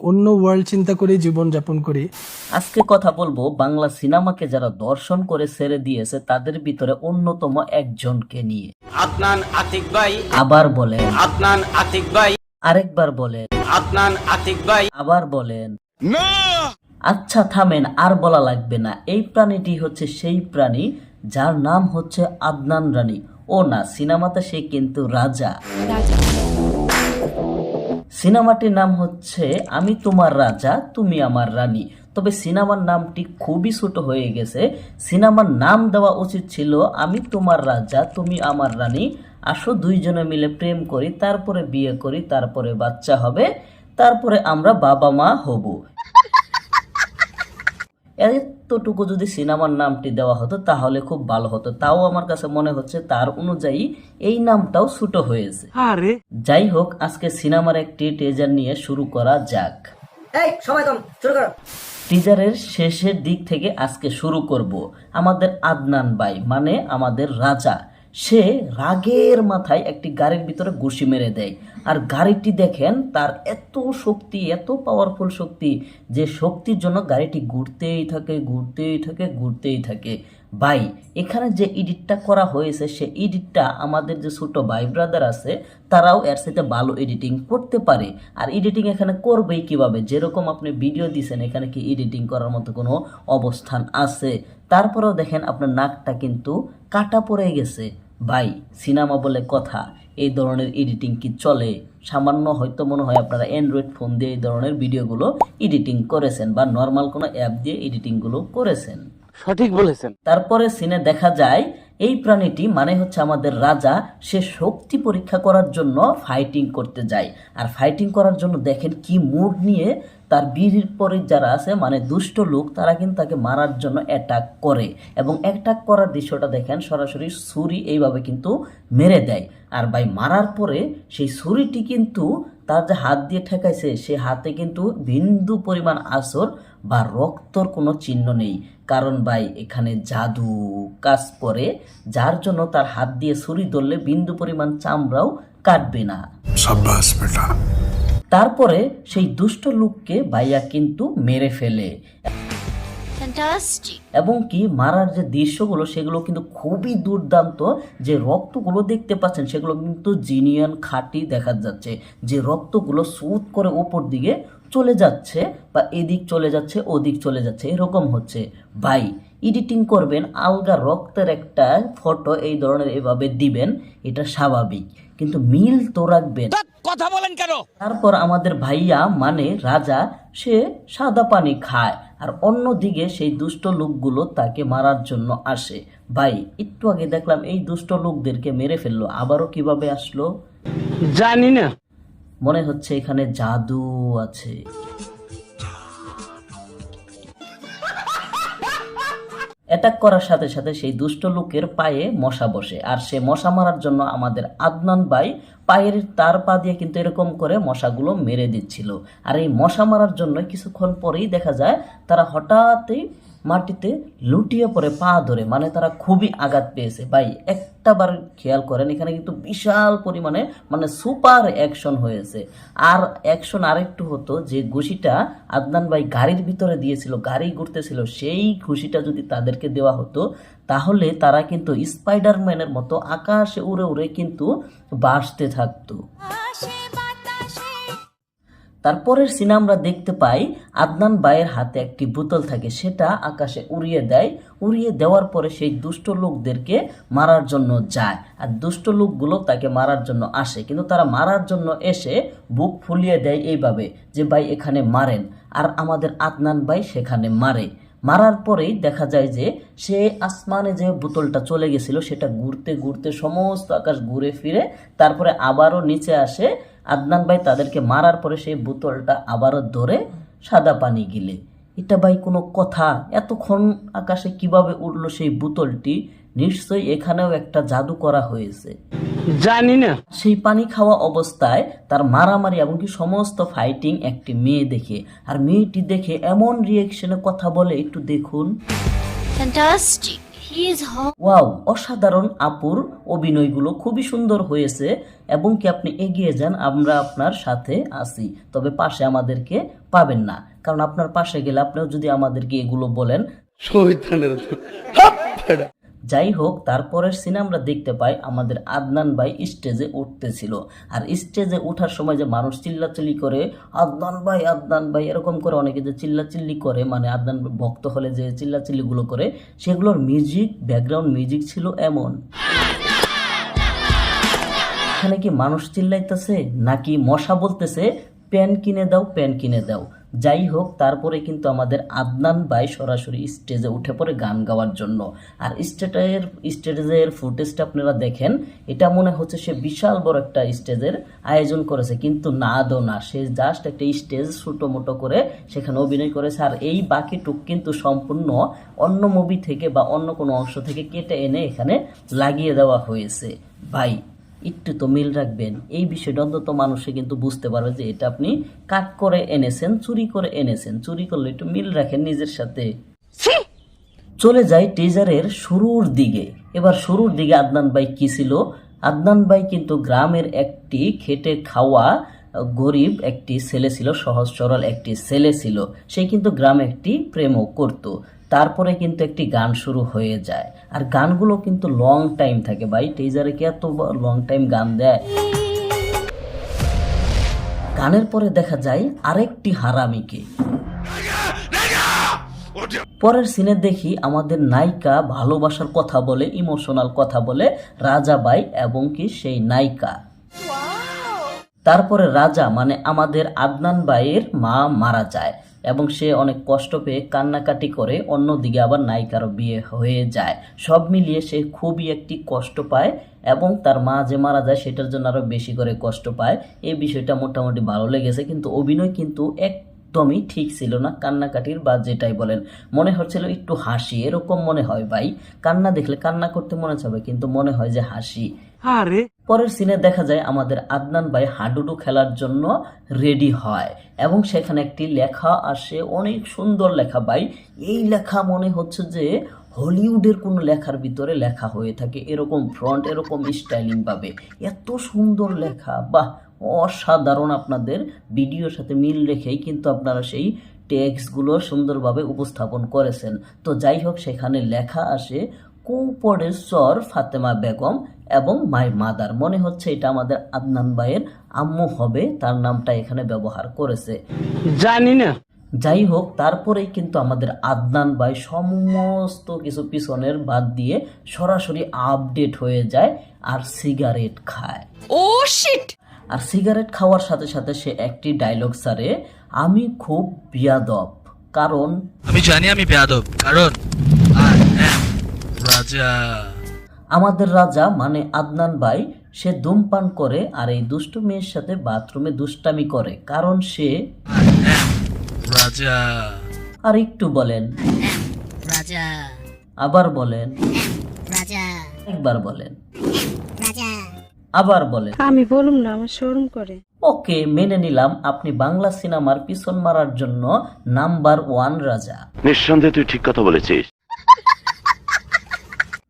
অন্য ওয়ার্ল্ড চিন্তা করে জীবন যাপন করি। আজকে কথা বলব বাংলা সিনেমাকে যারা দর্শন করে ছেড়ে দিয়েছে তাদের ভিতরে অন্যতম একজনকে নিয়ে। আদনান আতিক ভাই। আবার বলেন। আদনান আতিক ভাই। আরেকবার বলেন। আদনান আতিক ভাই। আবার বলেন। না! আচ্ছা থামেন আর বলা লাগবে না। এই প্রাণীটি হচ্ছে সেই প্রাণী যার নাম হচ্ছে আদনান রানী। ও না সিনেমাতে সে কিন্তু রাজা। সিনেমাটির নাম হচ্ছে আমি তোমার রাজা, তুমি আমার রানী। তবে সিনেমার নামটি খুবই ছোট হয়ে গেছে। সিনেমার নাম দেওয়া উচিত ছিল, আমি তোমার রাজা, তুমি আমার রানী। আসো দুইজনে মিলে প্রেম করি, তারপরে বিয়ে করি, তারপরে বাচ্চা হবে, তারপরে আমরা বাবা মা হব। এতটুকু যদি সিনেমার নামটি দেওয়া হতো তাহলে খুব ভালো হতো। তাও আমার কাছে মনে হচ্ছে তার অনুযায়ী এই নামটাও ছোট হয়েছে। যাই হোক আজকে সিনেমার একটি টেজার নিয়ে শুরু করা যাক। এই সময় কম শুরু করো। টিজারের শেষের দিক থেকে আজকে শুরু করব। আমাদের আদনান ভাই মানে আমাদের রাজা। সে রাগের মাথায় একটি গাড়ির ভিতরে ঘুষি মেরে দেয়। আর গাড়িটি দেখেন, তার এত শক্তি, এত পাওয়ারফুল শক্তি যে শক্তির জন্য গাড়িটি ঘুরতেই থাকে ঘুরতেই থাকে ঘুরতেই থাকে। ভাই, এখানে যে এডিটটা করা হয়েছে, সে এডিটটা আমাদের যে ছোট ভাই ব্রাদার আছে, তারাও এর সাথে ভালো এডিটিং করতে পারে। আর এডিটিং এখানে করবেই কীভাবে? যেরকম আপনি ভিডিও দিছেন, এখানে কি এডিটিং করার মতো কোনো অবস্থান আছে? তারপরেও দেখেন আপনার নাকটা কিন্তু কাটা পড়ে গেছে। ভাই সিনেমা বলে কথা এই ধরনের এডিটিং কি চলে? সামান্য হয়তো মনে হয় আপনারা অ্যান্ড্রয়েড ফোন দিয়ে এই ধরনের ভিডিওগুলো এডিটিং করেছেন বা নর্মাল কোনো অ্যাপ দিয়ে এডিটিংগুলো করেছেন। সঠিক বলেছেন। তারপরে সিনে দেখা যায় এই প্রাণীটি মানে হচ্ছে আমাদের রাজা সে শক্তি পরীক্ষা করার জন্য ফাইটিং করতে যায়। আর ফাইটিং করার জন্য দেখেন কি মুড নিয়ে তার বীর পরে যারা আছে মানে দুষ্ট লোক, তারা কিন্তু তাকে মারার জন্য অ্যাটাক করে। এবং অ্যাটাক করার দৃশ্যটা দেখেন, সরাসরি ছুরি এইভাবে কিন্তু মেরে দেয়। আর ভাই, মারার পরে সেই ছুরিটি কিন্তু তার যে হাত দিয়ে ঠেকাইছে, সে হাতে কিন্তু বিন্দু পরিমাণ আসর বা রক্তর কোনো চিহ্ন নেই। কারণ ভাই, এখানে জাদু কাজ করে, যার জন্য তার হাত দিয়ে ছুরি ধরলে বিন্দু পরিমাণ চামড়াও কাটবে না। তারপরে সেই দুষ্ট লোককে ভাইয়া কিন্তু মেরে ফেলে। এবং কি মারার যে দৃশ্যগুলো সেগুলো কিন্তু খুবই দুর্দান্ত। যে রক্তগুলো দেখতে পাচ্ছেন সেগুলো কিন্তু জিনিয়ান খাঁটি দেখা যাচ্ছে। যে রক্তগুলো সুদ করে ওপর দিকে চলে যাচ্ছে বা এদিক চলে যাচ্ছে ওদিক চলে যাচ্ছে এরকম হচ্ছে। ভাই এডিটিং করবেন আলগা রক্তের একটা ফটো এই ধরনের এভাবে দিবেন এটা স্বাভাবিক। কিন্তু মিল তো রাখবেন। কথা বলেন কেন? তারপর আমাদের ভাইয়া মানে রাজা সে সাদা পানি খায় আর অন্যদিকে সেই দুষ্ট লোকগুলো তাকে মারার জন্য আসে। ভাই একটু আগে দেখলাম এই দুষ্ট লোকদেরকে মেরে ফেলল আবারও কীভাবে আসলো? জানি না। মনে হচ্ছে এখানে জাদু আছে। অ্যাটাক করার সাথে সাথে সেই দুষ্ট লোকের পায়ে মশা বসে আর সে মশা মারার জন্য আমাদের আদনান ভাই পায়ের তার পা দিয়ে কিন্তু এরকম করে মশাগুলো মেরে দিচ্ছিল। আর এই মশা মারার জন্য কিছুক্ষণ পরেই দেখা যায় তারা হঠাৎই মাটিতে লুটিয়ে পড়ে, পা ধরে মানে তারা খুবই আঘাত পেয়েছে। ভাই, একটা বার খেয়াল করেন, এখানে কিন্তু বিশাল পরিমাণে মানে সুপার অ্যাকশন হয়েছে। আর অ্যাকশন আরেকটু হতো, যে ঘুষিটা আদনান ভাই গাড়ির ভিতরে দিয়েছিল, গাড়ি ঘুরতেছিল, সেই ঘুষিটা যদি তাদেরকে দেওয়া হতো, তাহলে তারা কিন্তু স্পাইডারম্যানের মতো আকাশে উড়ে উড়ে কিন্তু বাসতে থাকতো। তারপরের সিনে আমরা দেখতে পাই আদনান ভাইয়ের হাতে একটি বোতল থাকে, সেটা আকাশে উড়িয়ে দেয়। উড়িয়ে দেওয়ার পরে সেই দুষ্ট লোকদেরকে মারার জন্য যায় আর দুষ্ট লোকগুলো তাকে মারার জন্য আসে, কিন্তু তারা মারার জন্য এসে বুক ফুলিয়ে দেয় এইভাবে যে, ভাই, এখানে মারেন। আর আমাদের আদনান ভাই সেখানে মারে। মারার পরেই দেখা যায় যে, সে আসমানে যে বোতলটা চলে গেছিল, সেটা ঘুরতে ঘুরতে সমস্ত আকাশ ঘুরে ফিরে তারপরে আবারও নিচে আসে আদনান ভাই তাদেরকে মারার পরে সেই বোতলটা আবারও ধরে সাদা পানি গিলে। এটা ভাই কোনো কথা। এতক্ষণ আকাশে কীভাবে উঠল সেই বোতলটি? নিশ্চয়ই এখানেও একটা জাদু করা হয়েছে। জানি না। সেই পানি খাওয়া অবস্থায় তার মারামারি এমনকি সমস্ত ফাইটিং একটি মেয়ে দেখে। আর মেয়েটি দেখে এমন রিয়েকশনে কথা বলে একটু দেখুন। Fantastic. ওয়াও অসাধারণ আপুর অভিনয়গুলো খুবই সুন্দর হয়েছে এবং কি আপনি এগিয়ে যান আমরা আপনার সাথে আছি। তবে পাশে আমাদেরকে পাবেন না কারণ আপনার পাশে গেলে আপনিও যদি আমাদেরকে এগুলো বলেন। যাই হোক তারপরের সিনে আমরা দেখতে পাই আমাদের আদনান ভাই স্টেজে উঠতেছিল। আর স্টেজে ওঠার সময় যে মানুষ চিল্লাচিল্লি করে, আদনান ভাই আদনান ভাই, এরকম করে অনেকে যে চিল্লাচিল্লি করে মানে আদনান ভক্ত হলে যে চিল্লাচিল্লিগুলো করে, সেগুলোর মিউজিক ব্যাকগ্রাউন্ড মিউজিক ছিল এমন। এখানে কি মানুষ চিল্লাইতেছে, নাকি মশা বলতেছে, প্যান কিনে দাও, প্যান কিনে দাও। যাই হোক তারপরে কিন্তু আমাদের আদনান ভাই সরাসরি স্টেজে উঠে পড়ে গান গাওয়ার জন্য। আর স্টেজের স্টেজের ফুটেজটা আপনারা দেখেন, এটা মনে হচ্ছে সে বিশাল বড় একটা স্টেজের আয়োজন করেছে, কিন্তু না দো না, সে জাস্ট একটা স্টেজ ছোটো মোটো করে সেখানে অভিনয় করেছে। আর এই বাকিটুক কিন্তু সম্পূর্ণ অন্য মুভি থেকে বা অন্য কোনো অংশ থেকে কেটে এনে এখানে লাগিয়ে দেওয়া হয়েছে। ভাই একটু তো মিল রাখবেন। এই বিষয়টা অন্তত মানুষে কিন্তু বুঝতে পারবে যে এটা আপনি কাট করে এনেছেন চুরি করে এনেছেন। চুরি করলে একটু মিল রাখেন নিজের সাথে। চলে যাই টিজারের শুরুর দিকে। এবার শুরুর দিকে আদনান ভাই কি ছিল? আদনান ভাই কিন্তু গ্রামের একটি খেটে খাওয়া গরিব একটি ছেলে ছিল সহজ সরল একটি ছেলে ছিল। সে কিন্তু গ্রামে একটি প্রেমও করত। তারপরে কিন্তু একটি গান শুরু হয়ে যায়। আর গানগুলো কিন্তু লং টাইম থাকে। ভাই টিজারে কি এত লং টাইম গান দেয়? গানের পরে দেখা যায় আরেকটি হারামিকে। পরের সিনে দেখি আমাদের নায়িকা ভালোবাসার কথা বলে ইমোশনাল কথা বলে রাজাবাই এবং কি সেই নায়িকা। তারপরে রাজা মানে আমাদের আদনান ভাইয়ের মা মারা যায়। এবং সে অনেক কষ্ট পেয়ে কান্নাকাটি করে অন্যদিকে আবার নায়িকারও বিয়ে হয়ে যায়। সব মিলিয়ে সে খুবই একটি কষ্ট পায় এবং তার মা যে মারা যায় সেটার জন্য আরও বেশি করে কষ্ট পায়। এই বিষয়টা মোটামুটি ভালো লেগেছে কিন্তু অভিনয় কিন্তু এক একদমই ঠিক ছিল না কান্নাকাটির বা যেটাই বলেন। মনে হচ্ছিল একটু হাসি, এরকম মনে হয় ভাই। কান্না দেখলে কান্না করতে মনে চাবে, কিন্তু মনে হয় যে হাসি। আরে। পরের সিনে দেখা যায় আমাদের আদনান ভাই হাডুডু খেলার জন্য রেডি হয় এবং সেখানে একটি লেখা আসে, অনেক সুন্দর লেখা ভাই। এই লেখা মনে হচ্ছে যে হলিউডের কোনো লেখার ভিতরে লেখা হয়ে থাকে, এরকম ফ্রন্ট এরকম স্টাইলিং পাবে এত সুন্দর লেখা, বাহ! অসাধারণ আপনাদের ভিডিওর সাথে মিল রেখেই কিন্তু আপনারা সেই টেক্সটগুলো সুন্দরভাবে উপস্থাপন করেছেন। তো যাই হোক, সেখানে লেখা আসে কুপরেশ্বর ফাতেমা বেগম এবং মাই মাদার। মনে হচ্ছে এটা আমাদের আদনান ভাইয়ের আম্মু হবে তার নামটা এখানে ব্যবহার করেছে। জানি না। যাই হোক তারপরেই কিন্তু আমাদের আদনান ভাই সমস্ত কিছু পিছনের বাদ দিয়ে সরাসরি আপডেট হয়ে যায় আর সিগারেট খায়। ও শিট আর সিগারেট খাওয়ার সাথে সাথে সে একটি ডায়লগ সারে আমি খুব বিয়াদব কারণ আমি জানি আমি বেয়াদব কারণ রাজা। আমাদের রাজা মানে আদনান ভাই সে ধূমপান করে আর এই দুষ্টু মেয়ের সাথে বাথরুমে দুষ্টামি করে কারণ সে রাজা। আর একটু বলেন। Raja. আবার বলেন। Raja. একবার বলেন। Raja. আবার বলেন। আমি বলুম না আমার শোরুম করে। ওকে মেনে নিলাম আপনি বাংলা সিনেমার পিছন মারার জন্য নাম্বার ওয়ান রাজা। নিঃসন্দেহে তুই ঠিক কথা বলেছিস।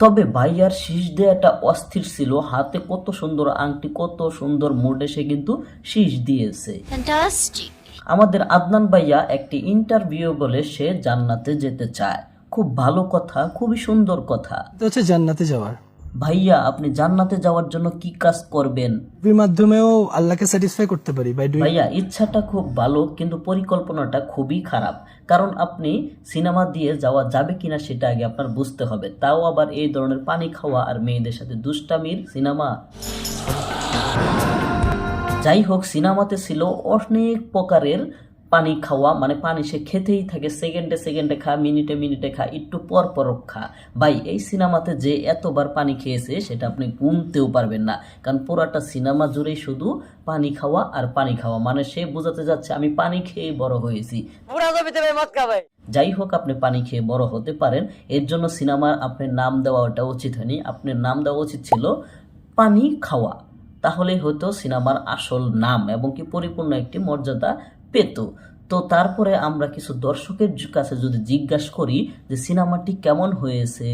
তবে ভাইয়ার শীষ দেয়াটা অস্থির ছিল হাতে কত সুন্দর আংটি কত সুন্দর মোডে সে কিন্তু শীষ দিয়েছে। আমাদের আদনান ভাইয়া একটি ইন্টারভিউ বলে সে জান্নাতে যেতে চায়। খুব ভালো কথা খুবই সুন্দর কথা। হচ্ছে জান্নাতে যাওয়ার। ভাইয়া আপনি জান্নাতে যাওয়ার জন্য কি কাজ করবেন? মুভির মাধ্যমেও আল্লাহকে স্যাটিসফাই করতে পারি বাই ডুইং ভাইয়া ইচ্ছাটা খুব ভালো কিন্তু পরিকল্পনাটা খুবই খারাপ। কারণ আপনি সিনেমা দিয়ে যাওয়া যাবে কিনা সেটা আগে আপনার বুঝতে হবে। তাও আবার এই ধরনের পানি খাওয়া আর মেয়েদের সাথে দুষ্টামির সিনেমা। যাই হোক সিনেমাতে ছিল অনেক প্রকারের পানি খাওয়া মানে পানি সে খেতেই থাকে সেকেন্ডে সেকেন্ডে খা মিনিটে মিনিটে খা একটু পর পর খা। ভাই এই সিনেমাতে যে এতবার পানি খেয়েছে সেটা আপনি গুনতেও পারবেন না। কারণ পুরাটা সিনেমা জুড়েই শুধু পানি খাওয়া আর পানি খাওয়া। মানে সে বোঝাতে যাচ্ছে আমি পানি খেয়ে বড় হয়েছি। যাই হোক আপনি পানি খেয়ে বড় হতে পারেন। এর জন্য সিনেমার আপনার নাম দেওয়া ওটা উচিত হয়নি। আপনার নাম দেওয়া উচিত ছিল পানি খাওয়া। তাহলেই হয়তো সিনেমার আসল নাম এবং কি পরিপূর্ণ একটি মর্যাদা 病毒 তো তারপরে আমরা কিছু দর্শকের কাছে যদি জিজ্ঞাসা করি যে সিনেমাটি কেমন হয়েছে?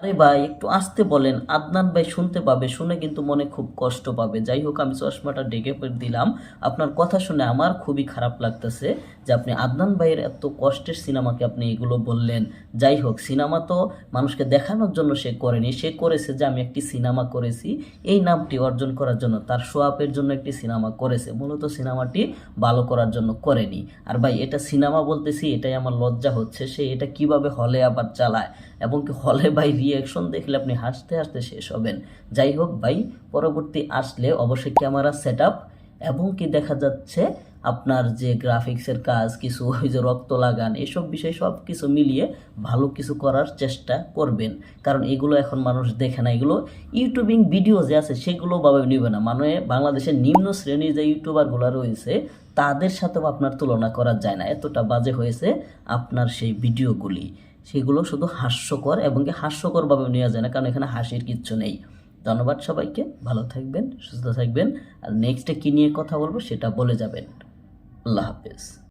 আরে ভাই একটু আসতে বলেন। আদনান ভাই শুনতে পাবে শুনে কিন্তু মনে খুব কষ্ট পাবে। যাই হোক আমি চশমাটা ডেকে দিলাম। আপনার কথা শুনে আমার খুবই খারাপ লাগতেছে যে আপনি আদনান ভাইয়ের এত কষ্টের সিনেমাকে আপনি এগুলো বললেন। যাই হোক সিনেমা তো মানুষকে দেখানোর জন্য সে করেনি। সে করেছে যে আমি একটি সিনেমা করেছি। এই নামটি অর্জন করার জন্য তার সোয়াপের জন্য একটি সিনেমা করেছে। মূলত সিনেমাটি ভালো করার জন্য করেনি। আর ভাই, এটা সিনেমা বলতেছি, এটাই আমার লজ্জা হচ্ছে সে এটা কীভাবে হলে আবার চালায়। এবং কি হলে ভাই রিয়াকশন দেখলে আপনি হাসতে হাসতে শেষ হবেন। যাই হোক ভাই, পরবর্তী আসলে অবশ্যই ক্যামেরা সেট এবং কি দেখা যাচ্ছে আপনার যে গ্রাফিক্সের কাজ, কিছু ওই যে রক্ত লাগান, এসব বিষয় সব কিছু মিলিয়ে ভালো কিছু করার চেষ্টা করবেন। কারণ এগুলো এখন মানুষ দেখে না। এগুলো ইউটিউবিং ভিডিও যে আছে, সেগুলো ভাবে নিবে না। মানে বাংলাদেশের নিম্ন শ্রেণির যে ইউটিউবারগুলো রয়েছে, তাদের সাথেও আপনার তুলনা করা যায় না। এতটা বাজে হয়েছে আপনার সেই ভিডিওগুলি সেগুলো শুধু হাস্যকর এবং কি হাস্যকরভাবে নেওয়া যায় না, কারণ এখানে হাসির কিচ্ছু নেই। ধন্যবাদ সবাইকে। ভালো থাকবেন, সুস্থ থাকবেন। আর নেক্সটে কী নিয়ে কথা বলব, সেটা বলে যাবেন। আল্লাহ হাফেজ।